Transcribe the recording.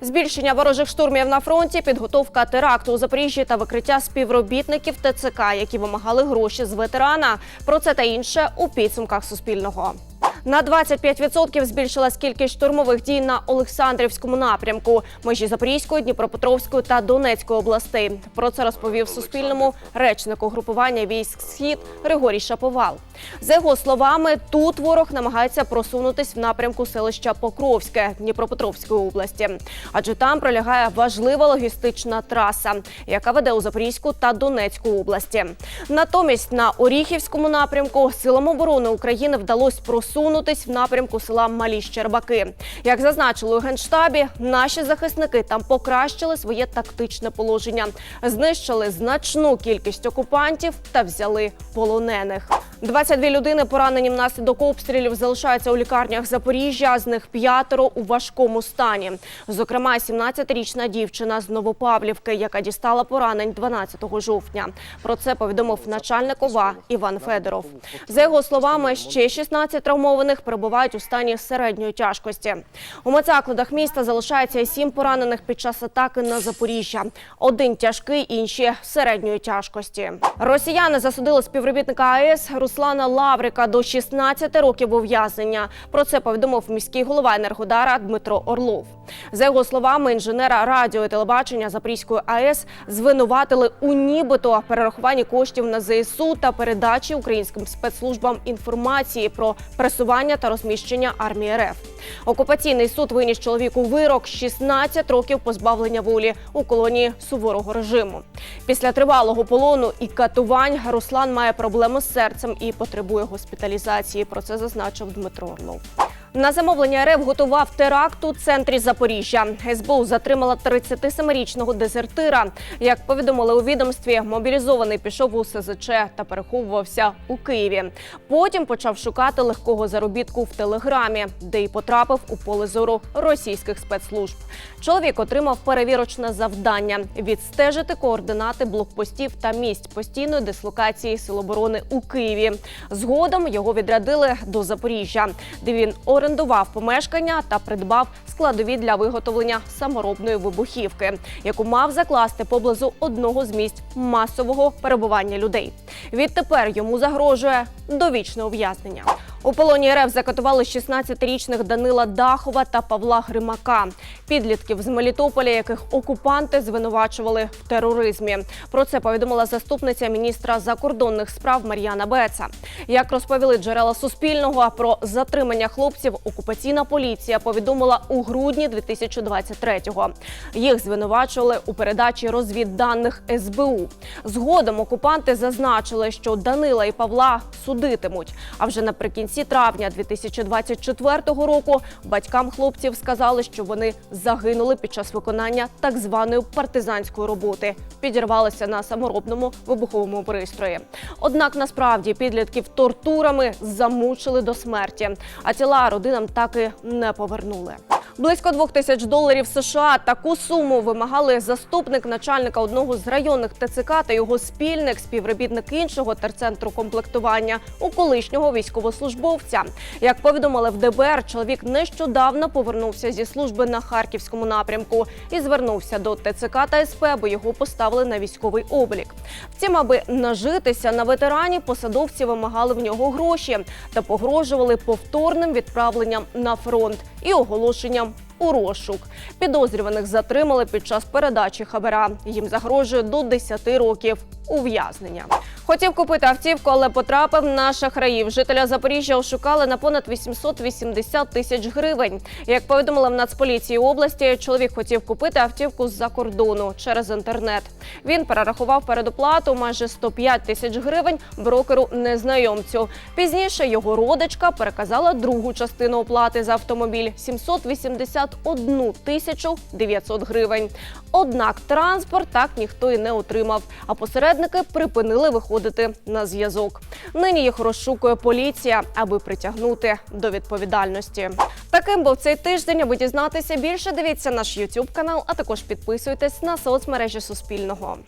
Збільшення ворожих штурмів на фронті, підготовка теракту у Запоріжжі та викриття співробітників ТЦК, які вимагали гроші з ветерана. Про це та інше у підсумках Суспільного. На 25% збільшилась кількість штурмових дій на Олександрівському напрямку, межі Запорізької, Дніпропетровської та Донецької областей. Про це розповів Суспільному речник угрупування військ Схід Григорій Шаповал. За його словами, тут ворог намагається просунутись в напрямку селища Покровське Дніпропетровської області, адже там пролягає важлива логістична траса, яка веде у Запорізьку та Донецьку області. Натомість на Оріхівському напрямку силам оборони України вдалося просунутись в напрямку села Малі Щербаки. Як зазначили у генштабі, наші захисники там покращили своє тактичне положення, знищили значну кількість окупантів та взяли полонених. 22 людини поранені внаслідок обстрілів залишаються у лікарнях Запоріжжя. З них п'ятеро у важкому стані. Зокрема, 17-річна дівчина з Новопавлівки, яка дістала поранень 12 жовтня. Про це повідомив начальник ОВА Іван Федоров. За його словами, ще 16 травмованих перебувають у стані середньої тяжкості. У медзакладах міста залишається 7 поранених під час атаки на Запоріжжя. Один тяжкий, інші середньої тяжкості. Росіяни засудили співробітника АЕС Руслана Лаврика до 16 років ув'язнення. Про це повідомив міський голова Енергодара Дмитро Орлов. За його словами, інженера радіо і телебачення Запорізької АЕС звинуватили у нібито перерахуванні коштів на ЗСУ та передачі українським спецслужбам інформації про пресування та розміщення армії РФ. Окупаційний суд виніс чоловіку вирок 16 років позбавлення волі у колонії суворого режиму. Після тривалого полону і катувань Руслан має проблеми з серцем і потребує госпіталізації. Про це зазначив Дмитро Орлов. На замовлення РФ готував теракт у центрі Запоріжжя. СБУ затримала 37-річного дезертира. Як повідомили у відомстві, мобілізований пішов у СЗЧ та переховувався у Києві. Потім почав шукати легкого заробітку в телеграмі, де й потрапив у поле зору російських спецслужб. Чоловік отримав перевірочне завдання відстежити координати блокпостів та місць постійної дислокації Сил оборони у Києві. Згодом його відрядили до Запоріжжя, де він орендував помешкання та придбав складові для виготовлення саморобної вибухівки, яку мав закласти поблизу одного з місць масового перебування людей. Відтепер йому загрожує довічне ув'язнення. У полоні РФ закатували 16-річних Данила Дахова та Павла Гримака, підлітків з Мелітополя, яких окупанти звинувачували в тероризмі. Про це повідомила заступниця міністра закордонних справ Мар'яна Беца. Як розповіли джерела Суспільного про затримання хлопців, окупаційна поліція повідомила у грудні 2023-го. Їх звинувачували у передачі розвідданих СБУ. Згодом окупанти зазначили, що Данила і Павла судитимуть. А вже наприкінці травня 2024 року батькам хлопців сказали, що вони загинули під час виконання так званої партизанської роботи, підірвалися на саморобному вибуховому пристрої. Однак насправді підлітків тортурами замучили до смерті, а тіла родинам так і не повернули. Близько двох тисяч доларів США таку суму вимагали заступник начальника одного з районних ТЦК та його спільник, співробітник іншого терцентру комплектування у колишнього військовослужбовця. Як повідомили в ДБР, чоловік нещодавно повернувся зі служби на харківському напрямку і звернувся до ТЦК та СП, бо його поставили на військовий облік. Втім, аби нажитися на ветерані, посадовці вимагали в нього гроші та погрожували повторним відправленням на фронт і оголошенням у розшук. Підозрюваних затримали під час передачі хабара. Їм загрожує до 10 років ув'язнення. Хотів купити автівку, але потрапив на шахраїв. Жителя Запоріжжя ошукали на понад 880 тисяч гривень. Як повідомили в Нацполіції області, чоловік хотів купити автівку з-за кордону через інтернет. Він перерахував передоплату майже 105 тисяч гривень брокеру незнайомцю. Пізніше його родичка переказала другу частину оплати за автомобіль 781 тисячу 900 гривень. Однак транспорт так ніхто і не отримав. А посередники припинили виходити на зв'язок. Нині їх розшукує поліція, аби притягнути до відповідальності. Таким був цей тиждень. Аби дізнатися більше, дивіться наш YouTube канал, а також підписуйтесь на соцмережі Суспільного.